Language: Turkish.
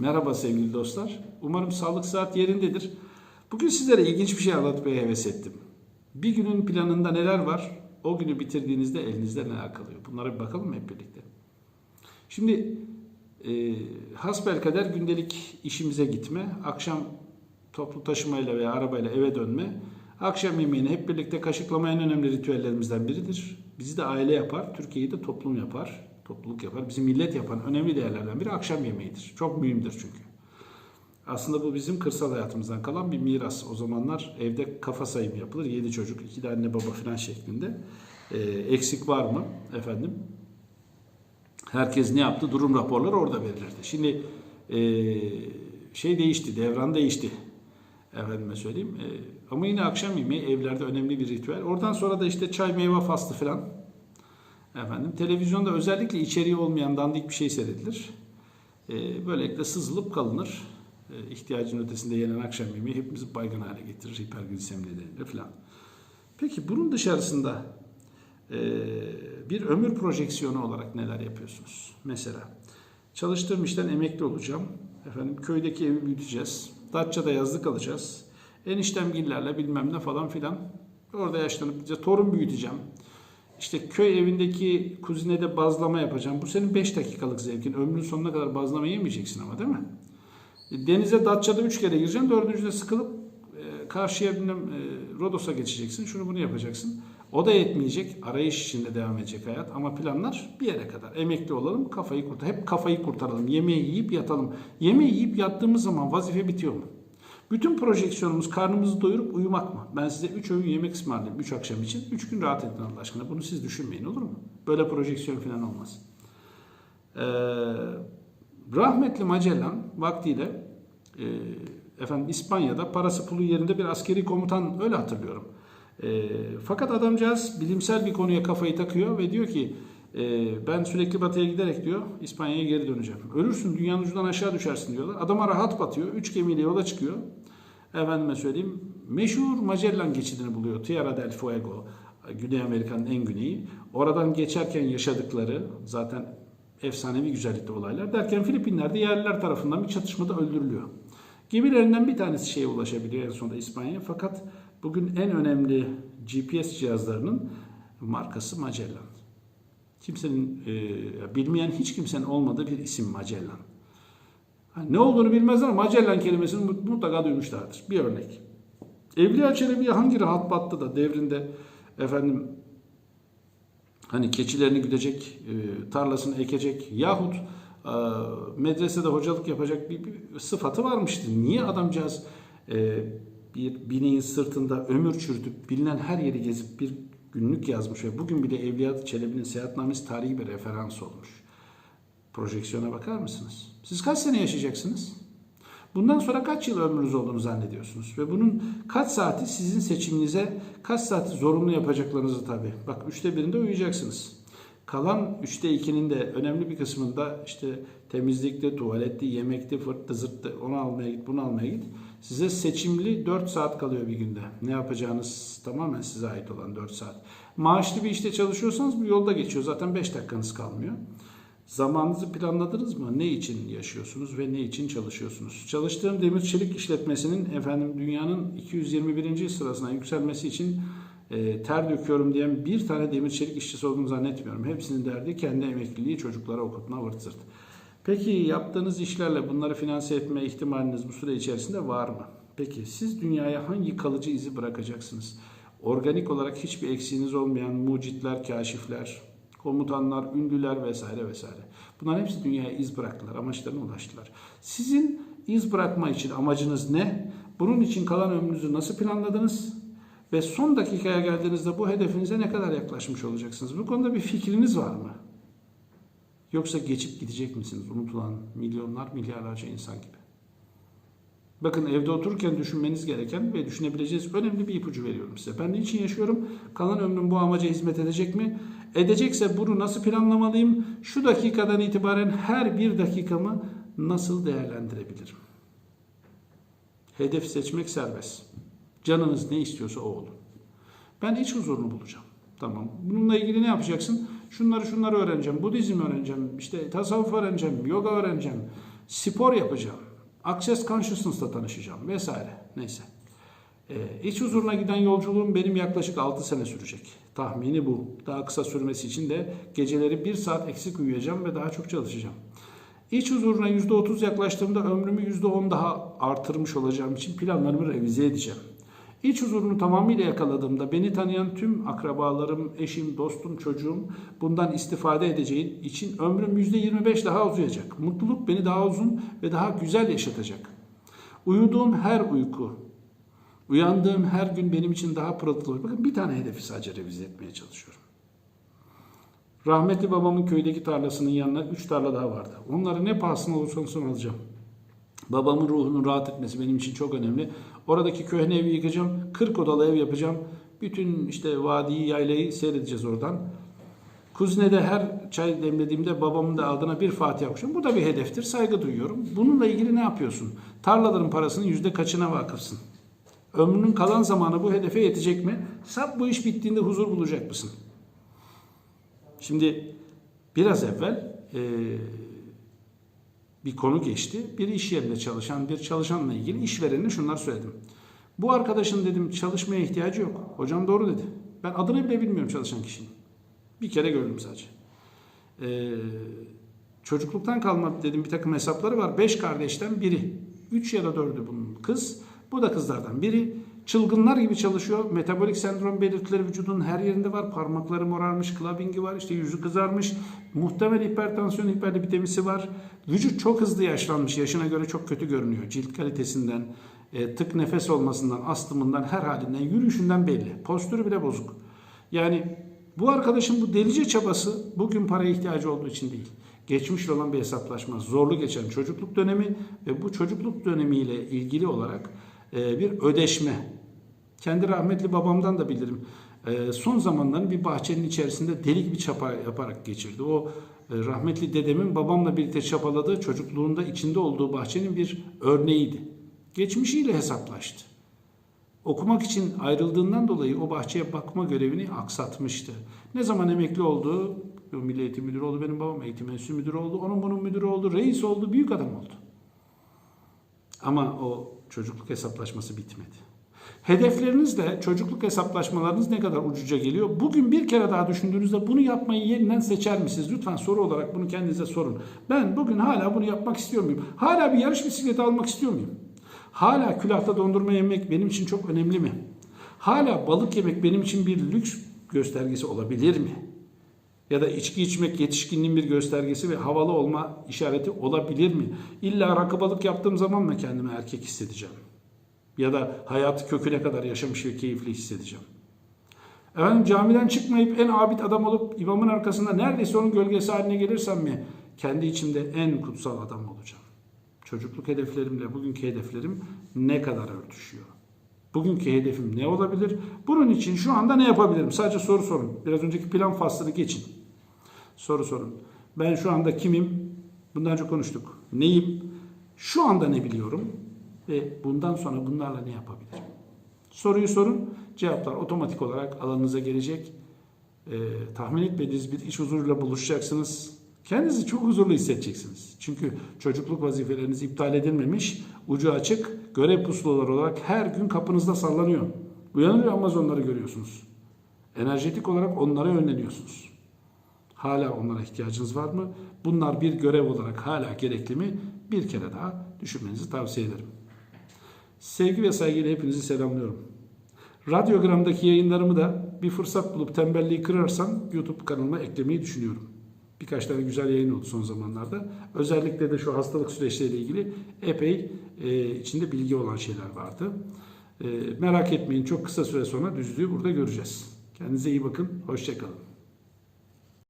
Merhaba sevgili dostlar. Umarım sağlık saat yerindedir. Bugün sizlere ilginç bir şey anlatmaya heves ettim. Bir günün planında neler var? O günü bitirdiğinizde elinizde neler kalıyor? Bunlara bir bakalım hep birlikte. Şimdi e, hasbelkader gündelik işimize gitme, akşam toplu taşımayla veya arabayla eve dönme, akşam yemeğini hep birlikte kaşıklama en önemli ritüellerimizden biridir. Bizi de aile yapar, Türkiye'yi de toplum yapar, topluluk yapar. Bizi millet yapan önemli değerlerden biri akşam yemeğidir. Çok mühimdir çünkü. Aslında bu bizim kırsal hayatımızdan kalan bir miras. O zamanlar evde kafa sayımı yapılır. Yedi çocuk, iki de anne baba falan şeklinde. Ee, eksik var mı efendim? Herkes ne yaptı? Durum raporları orada verilirdi. Şimdi e, şey değişti, devran değişti. Efendime söyleyeyim. E, ama yine akşam yemeği evlerde önemli bir ritüel. Oradan sonra da işte çay meyve faslı falan. Efendim televizyonda özellikle içeriği olmayan dandik bir şey seyredilir. E, böylelikle sızılıp kalınır. E, ihtiyacın ötesinde yenen akşam yemeği hepimizi baygın hale getirir. Hiperglisemli nedeniyle falan. Peki bunun dışarısında e, bir ömür projeksiyonu olarak neler yapıyorsunuz? Mesela çalıştığım işten emekli olacağım. Efendim köydeki evi büyüteceğiz. Datça'da yazlık alacağız. Eniştemgillerle bilmem ne falan filan. Orada yaşlanıp torun büyüteceğim. İşte köy evindeki kuzinede bazlama yapacağım. Bu senin 5 dakikalık zevkin. Ömrün sonuna kadar bazlama yemeyeceksin ama değil mi? Denize Datça'da 3 kere gireceksin. Dördüncüde sıkılıp e, karşıya bilmem e, Rodos'a geçeceksin. Şunu bunu yapacaksın. O da yetmeyecek. Arayış içinde devam edecek hayat. Ama planlar bir yere kadar. Emekli olalım, kafayı kurtar. Hep kafayı kurtaralım. Yemeği yiyip yatalım. Yemeği yiyip yattığımız zaman vazife bitiyor mu? Bütün projeksiyonumuz karnımızı doyurup uyumak mı? Ben size 3 öğün yemek ısmarlayayım 3 akşam için. 3 gün rahat edin Allah aşkına. Bunu siz düşünmeyin olur mu? Böyle projeksiyon falan olmaz. Ee, rahmetli Magellan vaktiyle e, efendim İspanya'da parası pulu yerinde bir askeri komutan öyle hatırlıyorum. E, fakat adamcağız bilimsel bir konuya kafayı takıyor ve diyor ki e, ben sürekli batıya giderek diyor İspanya'ya geri döneceğim. Ölürsün dünyanın ucundan aşağı düşersin diyorlar. Adama rahat batıyor. Üç gemiyle yola çıkıyor. Efendime söyleyeyim meşhur Magellan geçidini buluyor. Tierra del Fuego. Güney Amerika'nın en güneyi. Oradan geçerken yaşadıkları zaten efsanevi güzellikte olaylar. Derken Filipinler'de yerliler tarafından bir çatışmada öldürülüyor. Gemilerinden bir tanesi şeye ulaşabiliyor en sonunda İspanya'ya. Fakat bugün en önemli GPS cihazlarının markası Magellan. Kimsenin e, bilmeyen hiç kimsenin olmadığı bir isim Magellan. Ha, ne olduğunu bilmezler ama Magellan kelimesini mutlaka duymuşlardır. Bir örnek. Evliya Çelebi'ye hangi rahat battı da devrinde efendim hani keçilerini güdecek, e, tarlasını ekecek yahut e, medresede hocalık yapacak bir, bir sıfatı varmıştı. Niye adamcağız e, bir bineğin sırtında ömür çürütüp bilinen her yeri gezip bir günlük yazmış ve bugün bile Evliya Çelebi'nin seyahatnamesi tarihi bir referans olmuş. Projeksiyona bakar mısınız? Siz kaç sene yaşayacaksınız? Bundan sonra kaç yıl ömrünüz olduğunu zannediyorsunuz? Ve bunun kaç saati sizin seçiminize, kaç saati zorunlu yapacaklarınızı tabii. Bak üçte birinde uyuyacaksınız. Kalan üçte ikinin de önemli bir kısmında işte temizlikte, tuvalette, yemekte, fırtta, zırtta onu almaya git, bunu almaya git. Size seçimli 4 saat kalıyor bir günde. Ne yapacağınız tamamen size ait olan 4 saat. Maaşlı bir işte çalışıyorsanız bu yolda geçiyor. Zaten 5 dakikanız kalmıyor. Zamanınızı planladınız mı? Ne için yaşıyorsunuz ve ne için çalışıyorsunuz? Çalıştığım demir çelik işletmesinin efendim dünyanın 221. sırasına yükselmesi için e, ter döküyorum diyen bir tane demir çelik işçisi olduğunu zannetmiyorum. Hepsinin derdi kendi emekliliği çocuklara okutma vırt zırt. Peki yaptığınız işlerle bunları finanse etme ihtimaliniz bu süre içerisinde var mı? Peki siz dünyaya hangi kalıcı izi bırakacaksınız? Organik olarak hiçbir eksiğiniz olmayan mucitler, kaşifler, komutanlar, ünlüler vesaire vesaire. Bunların hepsi dünyaya iz bıraktılar, amaçlarına ulaştılar. Sizin iz bırakma için amacınız ne? Bunun için kalan ömrünüzü nasıl planladınız? Ve son dakikaya geldiğinizde bu hedefinize ne kadar yaklaşmış olacaksınız? Bu konuda bir fikriniz var mı? Yoksa geçip gidecek misiniz? Unutulan milyonlar, milyarlarca insan gibi. Bakın evde otururken düşünmeniz gereken ve düşünebileceğiniz önemli bir ipucu veriyorum size. Ben niçin yaşıyorum? Kalan ömrüm bu amaca hizmet edecek mi? Edecekse bunu nasıl planlamalıyım? Şu dakikadan itibaren her bir dakikamı nasıl değerlendirebilirim? Hedef seçmek serbest. Canınız ne istiyorsa o olun. Ben iç huzurunu bulacağım. Tamam. Bununla ilgili ne yapacaksın? Şunları şunları öğreneceğim. Budizm öğreneceğim. İşte tasavvuf öğreneceğim. Yoga öğreneceğim. Spor yapacağım. Access Consciousness'la tanışacağım vesaire. Neyse. Ee, iç huzuruna giden yolculuğum benim yaklaşık 6 sene sürecek. Tahmini bu. Daha kısa sürmesi için de geceleri 1 saat eksik uyuyacağım ve daha çok çalışacağım. İç huzuruna %30 yaklaştığımda ömrümü %10 daha artırmış olacağım için planlarımı revize edeceğim. İç huzurunu tamamıyla yakaladığımda beni tanıyan tüm akrabalarım, eşim, dostum, çocuğum bundan istifade edeceği için ömrüm %25 daha uzayacak. Mutluluk beni daha uzun ve daha güzel yaşatacak. Uyuduğum her uyku, uyandığım her gün benim için daha pırıltılı. Bakın bir tane hedefi sadece revize etmeye çalışıyorum. Rahmetli babamın köydeki tarlasının yanına 3 tarla daha vardı. Onları ne pahasına olursa olsun alacağım. Babamın ruhunun rahat etmesi benim için çok önemli. Oradaki köhne evi yıkacağım. 40 odalı ev yapacağım. Bütün işte vadiyi, yaylayı seyredeceğiz oradan. Kuzine'de her çay demlediğimde babamın da adına bir Fatiha okuyacağım. Bu da bir hedeftir. Saygı duyuyorum. Bununla ilgili ne yapıyorsun? Tarlaların parasının yüzde kaçına vakıfsın? Ömrünün kalan zamanı bu hedefe yetecek mi? Sap bu iş bittiğinde huzur bulacak mısın? Şimdi biraz evvel e, bir konu geçti. Bir iş yerinde çalışan bir çalışanla ilgili işverenine şunlar söyledim. Bu arkadaşın dedim çalışmaya ihtiyacı yok. Hocam doğru dedi. Ben adını bile bilmiyorum çalışan kişinin. Bir kere gördüm sadece. Ee, çocukluktan kalma dedim bir takım hesapları var. Beş kardeşten biri. Üç ya da dördü bunun kız. Bu da kızlardan biri. Çılgınlar gibi çalışıyor. Metabolik sendrom belirtileri vücudun her yerinde var. Parmakları morarmış, clubbingi var, işte yüzü kızarmış. Muhtemel hipertansiyon, hiperlipitemisi var. Vücut çok hızlı yaşlanmış. Yaşına göre çok kötü görünüyor. Cilt kalitesinden, e, tık nefes olmasından, astımından, her halinden, yürüyüşünden belli. Postürü bile bozuk. Yani bu arkadaşın bu delice çabası bugün paraya ihtiyacı olduğu için değil. Geçmişle olan bir hesaplaşma, zorlu geçen çocukluk dönemi ve bu çocukluk dönemiyle ilgili olarak bir ödeşme. Kendi rahmetli babamdan da bilirim. E, son zamanların bir bahçenin içerisinde delik bir çapa yaparak geçirdi. O e, rahmetli dedemin babamla birlikte çapaladığı çocukluğunda içinde olduğu bahçenin bir örneğiydi. Geçmişiyle hesaplaştı. Okumak için ayrıldığından dolayı o bahçeye bakma görevini aksatmıştı. Ne zaman emekli oldu, Milli Eğitim Müdürü oldu benim babam, Eğitim Enstitüsü Müdürü oldu, onun bunun müdürü oldu, reis oldu, büyük adam oldu. Ama o çocukluk hesaplaşması bitmedi. Hedeflerinizle çocukluk hesaplaşmalarınız ne kadar ucuca geliyor? Bugün bir kere daha düşündüğünüzde bunu yapmayı yeniden seçer misiniz? Lütfen soru olarak bunu kendinize sorun. Ben bugün hala bunu yapmak istiyor muyum? Hala bir yarış bisikleti almak istiyor muyum? Hala külahta dondurma yemek benim için çok önemli mi? Hala balık yemek benim için bir lüks göstergesi olabilir mi? Ya da içki içmek yetişkinliğin bir göstergesi ve havalı olma işareti olabilir mi? İlla rakı balık yaptığım zaman mı kendimi erkek hissedeceğim? Ya da hayatı köküne kadar yaşamış ve keyifli hissedeceğim? Efendim camiden çıkmayıp en abid adam olup imamın arkasında neredeyse onun gölgesi haline gelirsem mi kendi içimde en kutsal adam olacağım? Çocukluk hedeflerimle bugünkü hedeflerim ne kadar örtüşüyor? Bugünkü hedefim ne olabilir? Bunun için şu anda ne yapabilirim? Sadece soru sorun. Biraz önceki plan faslını geçin. Soru sorun. Ben şu anda kimim? Bundan önce konuştuk. Neyim? Şu anda ne biliyorum? Ve bundan sonra bunlarla ne yapabilirim? Soruyu sorun. Cevaplar otomatik olarak alanınıza gelecek. Ee, tahmin etmediğiniz bir iş huzuruyla buluşacaksınız. Kendinizi çok huzurlu hissedeceksiniz. Çünkü çocukluk vazifeleriniz iptal edilmemiş, ucu açık, görev pusulaları olarak her gün kapınızda sallanıyor. Uyanır uyanmaz onları görüyorsunuz. Enerjetik olarak onlara yönleniyorsunuz. Hala onlara ihtiyacınız var mı? Bunlar bir görev olarak hala gerekli mi? Bir kere daha düşünmenizi tavsiye ederim. Sevgi ve saygıyla hepinizi selamlıyorum. Radyogramdaki yayınlarımı da bir fırsat bulup tembelliği kırarsam YouTube kanalıma eklemeyi düşünüyorum. Birkaç tane güzel yayın oldu son zamanlarda. Özellikle de şu hastalık süreçleriyle ilgili epey e, içinde bilgi olan şeyler vardı. E, merak etmeyin çok kısa süre sonra düzlüğü burada göreceğiz. Kendinize iyi bakın. Hoşçakalın.